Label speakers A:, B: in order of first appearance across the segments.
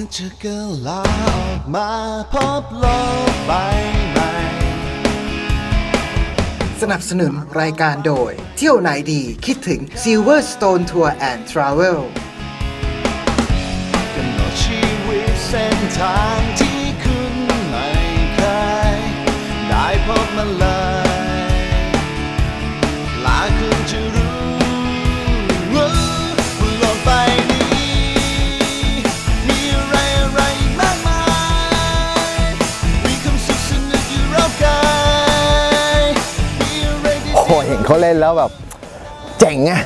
A: มันจะเกิดลาออกมาพบโลกใบใหม่
B: สนับสนุนรายการโดย เที่ยวไหนดีคิดถึง Silverstone Tour and Travel
A: กำหนดชีวิตเส้นทางที่คุณไม่เคยได้พบมันเลย
C: เขาเล่นแล้วแบบเจ๋งอะ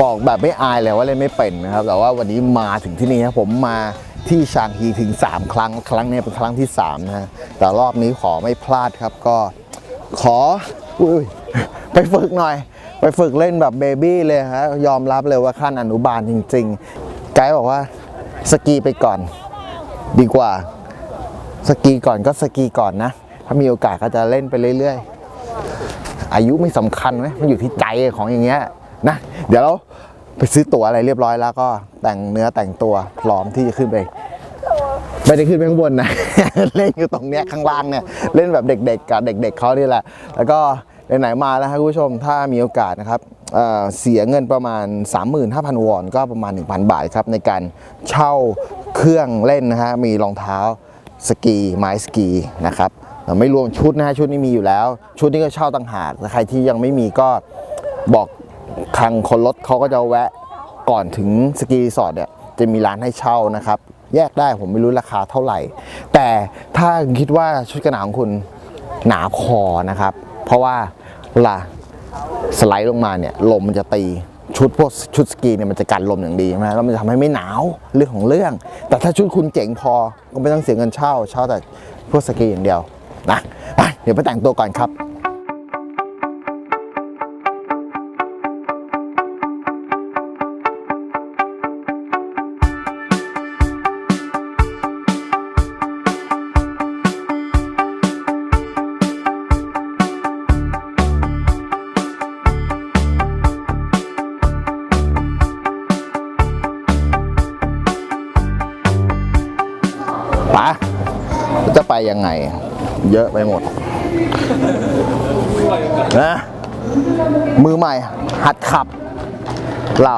C: บอกแบบไม่อายเลยว่าเล่นไม่เป็นนะครับ แต่ว่าวันนี้มาถึงที่นี่ครับผมมาที่ชางฮีถึง 3 ครั้ง ครั้งนี้เป็นครั้งที่3นะฮะแต่รอบนี้ขอไม่พลาดครับก็ขออุ้ยไปฝึกหน่อย ไปฝึกเล่นแบบเบบี้เลยฮะยอมรับเลยว่าขั้นอนุบาลจริงๆ ไกด์บอกว่าสกีไปก่อน ดีกว่า สกีก่อนก็สกีก่อนนะ ถ้ามีโอกาสก็จะเล่นไปเรื่อยๆ อายุไม่สำคัญไหมมันอยู่ที่ใจของอย่างเงี้ยนะ เดี๋ยวเราไปซื้อตั๋วอะไรเรียบร้อยแล้วก็แต่งเนื้อแต่งตัวพร้อมที่จะขึ้นไปไม่ได้ขึ้นไปข้างบนนะ เล่นอยู่ตรงเนี้ยข้างล่างเนี่ยเล่นแบบเด็กๆกับเด็ก ๆเขานี่แหละ แล้วก็ไหนๆมาแล้วครับคุณผู้ชมถ้ามีโอกาสนะครับเเสียเงินประมาณ 35,000 วอน ก็ประมาณ 1,000 บาทครับในการเช่าเครื่องเล่นนะฮะมีรองเท้าสกีไม้สกีนะครับ ไม่รวมชุดนะฮะชุดนี้มีอยู่แล้ว ชุดนี้ก็เช่าต่างหากแต่ใครที่ยังไม่มีก็บอกทางคนรถเขาก็จะแวะก่อนถึงสกีรีสอร์ทเนี่ยจะมีร้านให้เช่านะครับ แยกได้ผมไม่รู้ราคาเท่าไหร่ แต่ถ้าคิดว่าชุดกันหนาวของคุณหนาพอนะครับ เพราะว่าเวลาสไลด์ลงมาเนี่ยลมมันจะตีชุดพวกชุดสกีเนี่ยมันจะกันลมอย่างดีใช่ไหมแล้วมันจะทำให้ไม่หนาวเรื่องของเรื่อง แต่ถ้าชุดคุณเจ๋งพอก็ไม่ต้องเสียเงินเช่า เช่าแต่พวกสกีอย่างเดียว นะไปเดี๋ยวไปแต่งตัวก่อนครับปจะไปยังไง เยอะไปหมดนะมือใหม่หัดขับ เรา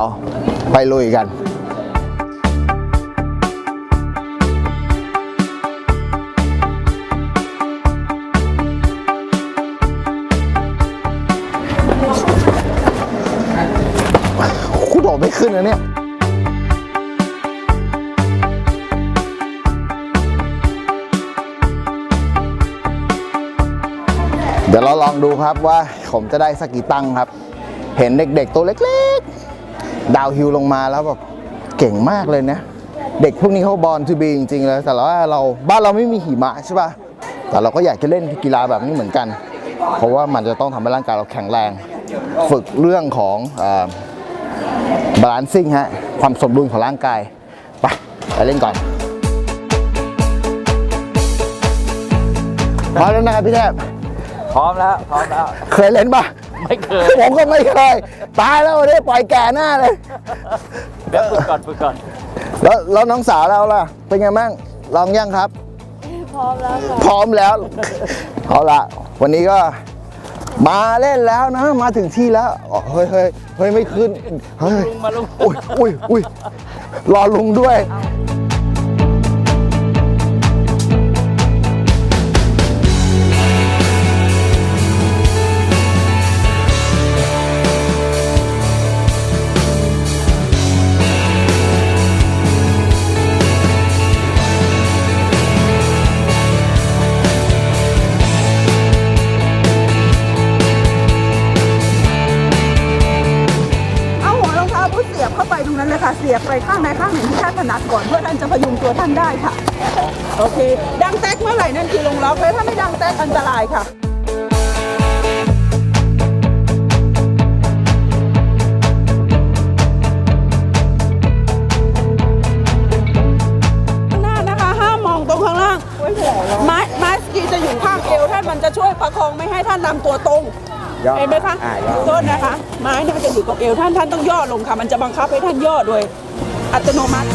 C: ไปลุยกันคูโดดไม่ขึ้นนะเนี่ย เดี๋ยวเราลองดูครับว่าผมจะได้สักกี่ตั้งครับ เห็นเด็กๆตัวเล็กๆ ดาวฮิลลงมาแล้วแบบเก่งมากเลยนะ เด็กพวกนี้เขาบอลทูบีจริงๆเลย แต่ว่าเราบ้านเราไม่มีหิมะใช่ป่ะ แต่เราก็อยากจะเล่นกีฬาแบบนี้เหมือนกัน เพราะว่ามันจะต้องทำให้ร่างกายเราแข็งแรง ฝึกเรื่องของบาลานซิ่งฮะ ความสมดุลของร่างกาย ไปไปเล่นก่อนพร้อมแล้วนะครับพี่แทบ
D: พร้อมแล้วพร้อมแล้ว
C: เคยเล่นปะ
D: ไม่เคย
C: ผมก็ไม่เคย ตายแล้ววันนี้ปล่อยแก่หน้าเลย
D: เดี๋ยวฝึกก่อนฝึกก่อน
C: แล้วแล้วน้องสาวเราล่ะ เป็นไงบ้างลองยังครับ พร้อมแล้วพร้อมแล้ว เอาละวันนี้ก็มาเล่นแล้วนะ มาถึงที่แล้วอ๋อเฮ้ยเฮ้ยเฮ้ยไม่ขึ้นเฮ้ย
D: ลุงมาลุง
C: อุ้ยอุ้ยอุ้ยรอลุงด้วย
E: เอา ยียบไปข้างใดข้างหนึ่งที่ท่านถนัดก่อนเพื่อท่านจะพยุงตัวท่านได้ค่ะ โอเค ดังแท็กเมื่อไหร่นั่นคือลงล็อกเลยถ้าไม่ดังแท็กอันตรายค่ะ
C: ย่อ
E: เห็นไหมคะ
C: อ่าย่อ
E: โทษนะคะ ไม้เนี่ยมันจะอยู่ตรงเอวท่านท่านต้องย่อลงค่ะ มันจะบังคับให้ท่านย่อโดยอัตโนมัติ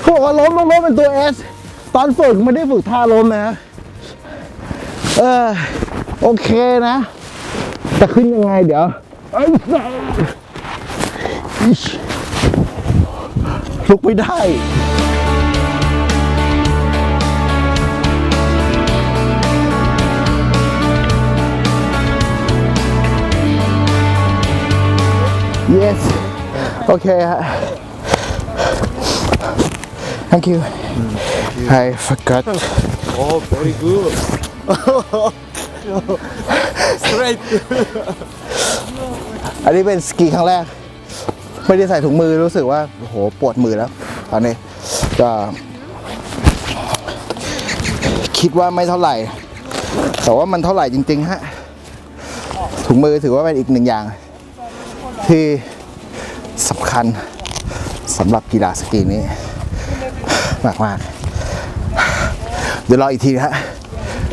C: เขาบอกว่าล้มต้องล้มเป็นตัวเอสตอนฝึกไม่ได้ฝึกท่าล้มนะเออโอเคนะจะขึ้นยังไงเดี๋ยวลุกไม่ได้ yes โอเคฮะ thank you I forgot
A: Oh very good Straight
C: อันนี้เป็นสกีครั้งแรก ไม่ได้ใส่ถุงมือรู้สึกว่าโอ้โหปวดมือแล้วตอนนี้ก็คิดว่าไม่เท่าไหร่ แต่ว่ามันเท่าไหร่จริง ๆ ฮะ ถุงมือถือว่าเป็นอีกหนึ่งอย่าง ที่สำคัญสำหรับกีฬาสกีนี้ มากมากเดี๋ยวรออีกทีฮะ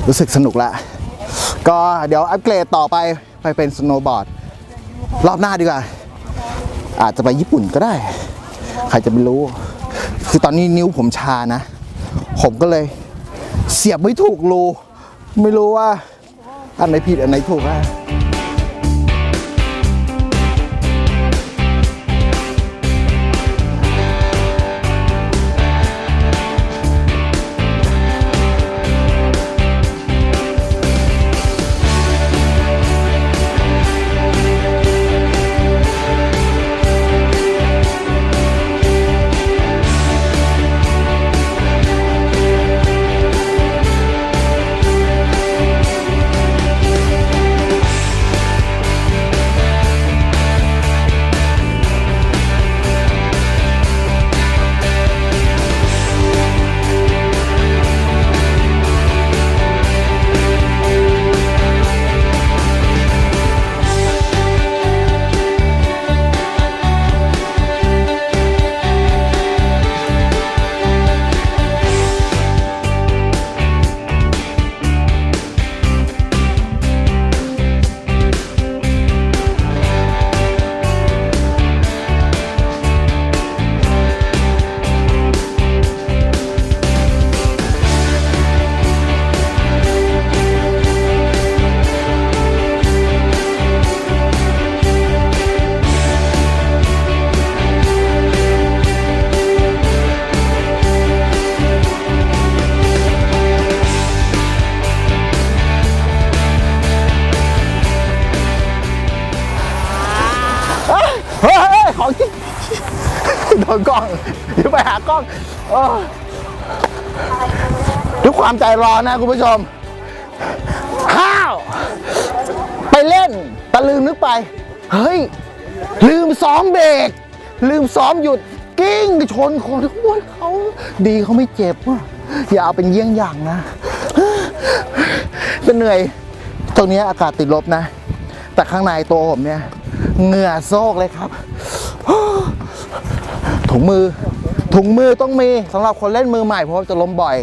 C: รู้สึกสนุกละ ก็เดี๋ยวอัปเกรดต่อไปไปเป็นสโนว์บอร์ดรอบหน้าดีกว่า อาจจะไปญี่ปุ่นก็ได้ ใครจะไปรู้ คือตอนนี้นิ้วผมชานะ ผมก็เลย เสียบไม่ถูกรู ไม่รู้ว่า อันไหนผิดอันไหนถูกอะ กล้องเดี๋ยวไปหากล้องอด้วยความใจร้อนนะคุณผู้ชมห้าว ไปเล่นแต่ลืมนึกไป เฮ้ย ลืมซ้อมเบรก ลืมซ้อมหยุดกิ้งชนคนทุกคนเขาดีเขาไม่เจ็บว่ะอย่าเอาเป็นเยี่ยงอย่างนะจะเหนื่อย ตรงนี้อากาศติดลบนะ แต่ข้างในตัวผมเนี่ย เหงื่อโซกเลยครับ ถุงมือ ถุงมือต้องมีสำหรับคนเล่นมือใหม่เพราะว่าจะล้มบ่อย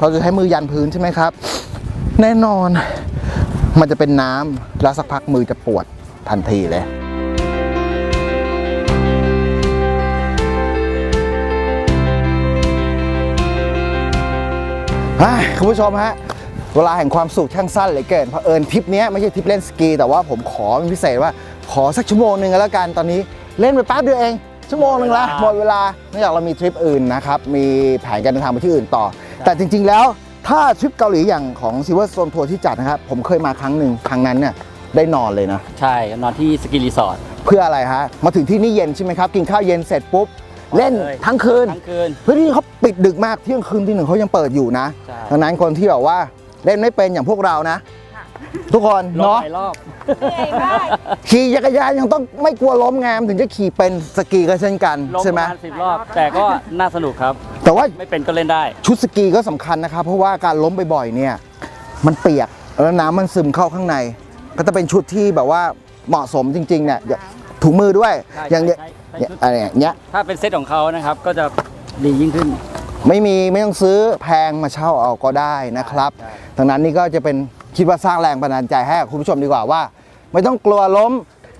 C: เราจะใช้มือยันพื้นใช่ไหมครับ แน่นอนมันจะเป็นน้ำแล้วสักพักมือจะปวดทันทีเลยคุณผู้ชมฮะ เวลาแห่งความสุขช่างสั้นเหลือเกินเพราะเอิญทริปนี้ไม่ใช่ทริปเล่นสกี แต่ว่าผมขอเป็นพิเศษว่า ขอสักชั่วโมงหนึ่งก็แล้วกันตอนนี้เล่นไปแป๊บเดียวเอง ชั่วโมงหนึ่งละหมดเวลาเนื่องจากเรามีทริปอื่นนะครับ มีแผนการเดินทางไปที่อื่นต่อ แต่จริง ๆ แล้วถ้าทริปเกาหลีอย่างของ Silver Stone Tour ที่จัดนะครับ ผมเคยมาครั้งหนึ่งครั้งนั้นเนี่ยได้นอนเลยนะ
D: ใช่นอนที่สกีรีสอร์ท
C: เพื่ออะไรฮะ มาถึงที่นี่เย็นใช่ไหมครับ กินข้าวเย็นเสร็จปุ๊บ เล่น
D: เลย
C: ทั้งคืน
D: ทั้งคืน
C: เพื่อที่เขาปิดดึกมากเที่ยงคืนที่หนึ่งเขายังเปิดอยู่นะ
D: ใช่
C: ดังนั้นคนที่แบบว่าเล่นไม่เป็นอย่างพวกเรานะ ทุกคน
D: รอบ
C: เนาะ
D: หลายรอบ
C: ขี่จักรยานยังต้องไม่กลัวล้มไงามนถึงจะขี่เป็นสกีก็เช่นกัน
D: ลง
C: ใช่ไหม
D: ประมาณสิบรอบ แต่ก็น่าสนุกครับ
C: แต่ว่า
D: ไม่เป็นก็เล่นได้
C: ชุดสกีก็สำคัญนะครับเพราะว่าการล้มบ่อยๆเนี่ย มันเปียกแล้วน้ำมันซึมเข้าข้างใน ก็จะเป็นชุดที่แบบว่าเหมาะสมจริงๆเนี่ยอย่างถุงมือด้วย
D: ใช่
C: อย่างเนี้ย
D: ใช่ใช่
C: เนี่ยอะไรอย่างเงี้ย
D: ถ้าเป็นเซตของเขานะครับ ก็จะดียิ่งขึ้น
C: ไม่มีไม่ต้องซื้อแพงมาเช่าเอาก็ได้นะครับ
D: ใช่
C: ดังนั้นนี่ก็จะเป็น คิดว่าสร้างแรงบันดาลใจให้กับคุณผู้ชมดีกว่าว่า ไม่ต้องกลัวล้ม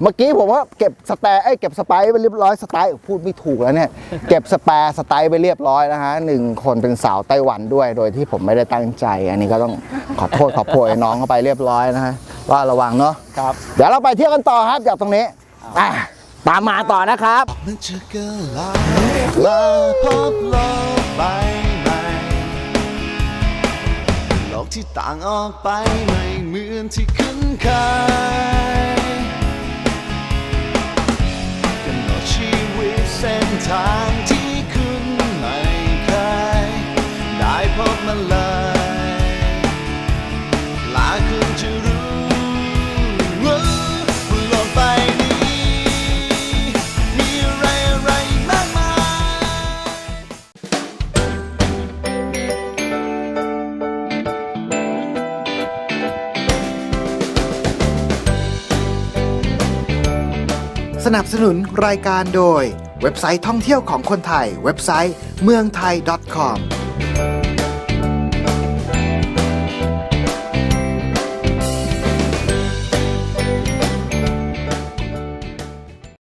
C: เมื่อกี้ผมว่าเก็บสแตร์ไอ้ยเก็บสไปร์ไปเรียบร้อยสไตล์พูดไม่ถูกแล้วเนี่ย เก็บสแปร์สไตล์ไปเรียบร้อยนะฮะหนึ่งคนเป็นสาวไต้หวันด้วย โดยที่ผมไม่ได้ตั้งใจ อันนี้ก็ต้องขอโทษขอโพยน้องเข้าไปเรียบร้อยนะฮะว่าระวังเนาะ
D: ครับ
C: เดี๋ยวเราไปเที่ยวกันต่อครับจากตรงนี้อะตามมาต่อนะครับ
A: มันจะเกิดลาลาพบโลกใบ อกที่ต่างออกไปไม่เหมือนที่คุ้นเคย
B: สนับสนุนรายการโดย เว็บไซต์ท่องเที่ยวของคนไทย เว็บไซต์เมืองไทย .com